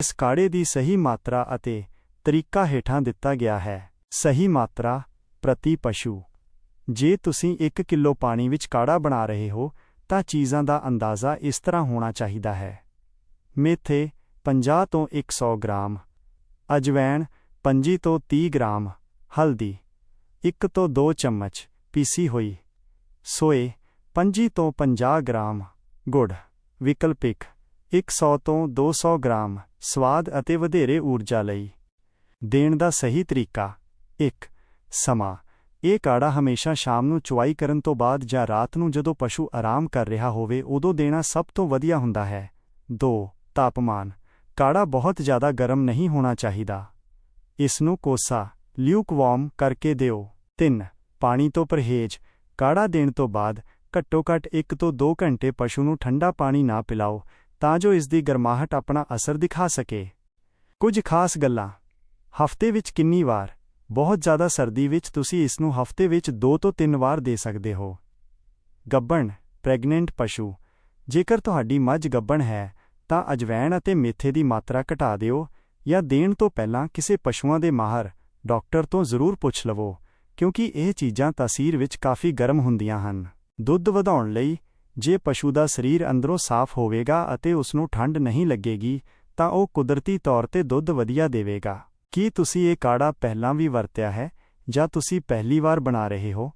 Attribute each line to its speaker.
Speaker 1: ਇਸ ਕਾੜੇ ਦੀ ਸਹੀ ਮਾਤਰਾ ਅਤੇ ਤਰੀਕਾ ਹੇਠਾਂ ਦਿੱਤਾ ਗਿਆ ਹੈ। ਸਹੀ ਮਾਤਰਾ, ਪ੍ਰਤੀ ਪਸ਼ੂ। ਜੇ ਤੁਸੀਂ 1 ਕਿਲੋ ਪਾਣੀ ਵਿੱਚ ਕਾੜਾ ਬਣਾ ਰਹੇ ਹੋ, ਤਾਂ ਚੀਜ਼ਾਂ ਦਾ ਅੰਦਾਜ਼ਾ ਇਸ ਤਰ੍ਹਾਂ ਹੋਣਾ ਚਾਹੀਦਾ ਹੈ। ਮੇਥੇ 50 ਤੋਂ 100 ਗ੍ਰਾਮ। ਅਜਵੈਣ 25 ਤੋਂ 30 ਗ੍ਰਾਮ। ਹਲਦੀ 1 ਤੋਂ 2 ਚਮਚ ਪੀਸੀ ਹੋਈ। ਸੋਏ 25 ਤੋਂ 50 ਗ੍ਰਾਮ। ਗੁੜ, ਵਿਕਲਪਿਕ। 100 ਤੋਂ 200 ਗ੍ਰਾਮ ਸਵਾਦ ਅਤੇ ਵਧੇਰੇ ਊਰਜਾ ਲਈ। ਦੇਣ ਦਾ ਸਹੀ ਤਰੀਕਾ। 1 ਸਮਾਂ। ਇਹ ਕਾੜਾ ਹਮੇਸ਼ਾ ਸ਼ਾਮ ਨੂੰ ਚੁਆਈ ਕਰਨ ਤੋਂ ਬਾਅਦ ਜਾਂ ਰਾਤ ਨੂੰ ਜਦੋਂ ਪਸ਼ੂ ਆਰਾਮ ਕਰ ਰਿਹਾ ਹੋਵੇ, ਉਦੋਂ ਦੇਣਾ ਸਭ ਤੋਂ ਵਧੀਆ ਹੁੰਦਾ ਹੈ। 2 ਤਾਪਮਾਨ। ਕਾੜਾ ਬਹੁਤ ਜ਼ਿਆਦਾ ਗਰਮ ਨਹੀਂ ਹੋਣਾ ਚਾਹੀਦਾ। ਇਸ ਨੂੰ ਕੋਸਾ ਲਿਊਕਵਾਰਮ ਕਰਕੇ ਦਿਓ। 3 ਪਾਣੀ ਤੋਂ ਪਰਹੇਜ਼। ਕਾੜਾ ਦੇਣ ਤੋਂ ਬਾਅਦ ਘੱਟੋ ਘੱਟ 1 ਤੋਂ 2 ਘੰਟੇ ਪਸ਼ੂ ਨੂੰ ਠੰਡਾ ਪਾਣੀ ਨਾ ਪਿਲਾਓ। ਤਾਂ ਜੋ ਇਸ ਦੀ ਗਰਮਾਹਟ ਆਪਣਾ ਅਸਰ ਦਿਖਾ ਸਕੇ। ਕੁਝ ਖਾਸ ਗੱਲਾਂ। ਹਫ਼ਤੇ ਵਿੱਚ ਕਿੰਨੀ ਵਾਰ? ਬਹੁਤ ਜ਼ਿਆਦਾ ਸਰਦੀ ਵਿੱਚ ਤੁਸੀਂ ਇਸ ਨੂੰ ਹਫ਼ਤੇ ਵਿੱਚ 2 ਤੋਂ 3 ਵਾਰ ਦੇ ਸਕਦੇ ਹੋ। ਗੱਬਣ, ਪ੍ਰੈਗਨੈਂਟ ਪਸ਼ੂ। ਜੇਕਰ ਤੁਹਾਡੀ ਮੱਝ ਗੱਬਣ ਹੈ, ਤਾਂ ਅਜਵੈਣ ਅਤੇ ਮੇਥੇ ਦੀ ਮਾਤਰਾ ਘਟਾ ਦਿਓ ਜਾਂ ਦੇਣ ਤੋਂ ਪਹਿਲਾਂ ਕਿਸੇ ਪਸ਼ੂਆਂ ਦੇ ਮਾਹਰ, ਡਾਕਟਰ ਤੋਂ ਜ਼ਰੂਰ ਪੁੱਛ ਲਵੋ, ਕਿਉਂਕਿ ਇਹ ਚੀਜ਼ਾਂ ਤਾਸੀਰ ਵਿੱਚ ਕਾਫੀ ਗਰਮ ਹੁੰਦੀਆਂ ਹਨ। ਦੁੱਧ ਵਧਾਉਣ ਲਈ ਜੇ ਪਸ਼ੂ ਦਾ ਸਰੀਰ ਅੰਦਰੋਂ ਸਾਫ਼ ਹੋਵੇਗਾ ਅਤੇ ਉਸ ਨੂੰ ਠੰਡ ਨਹੀਂ ਲੱਗੇਗੀ, ਤਾਂ ਉਹ ਕੁਦਰਤੀ ਤੌਰ ਤੇ ਦੁੱਧ ਵਧੀਆ ਦੇਵੇਗਾ। ਕੀ ਤੁਸੀਂ ਇਹ ਕਾੜਾ ਪਹਿਲਾਂ ਵੀ ਵਰਤਿਆ ਹੈ ਜਾਂ ਤੁਸੀਂ ਪਹਿਲੀ ਵਾਰ ਬਣਾ ਰਹੇ ਹੋ?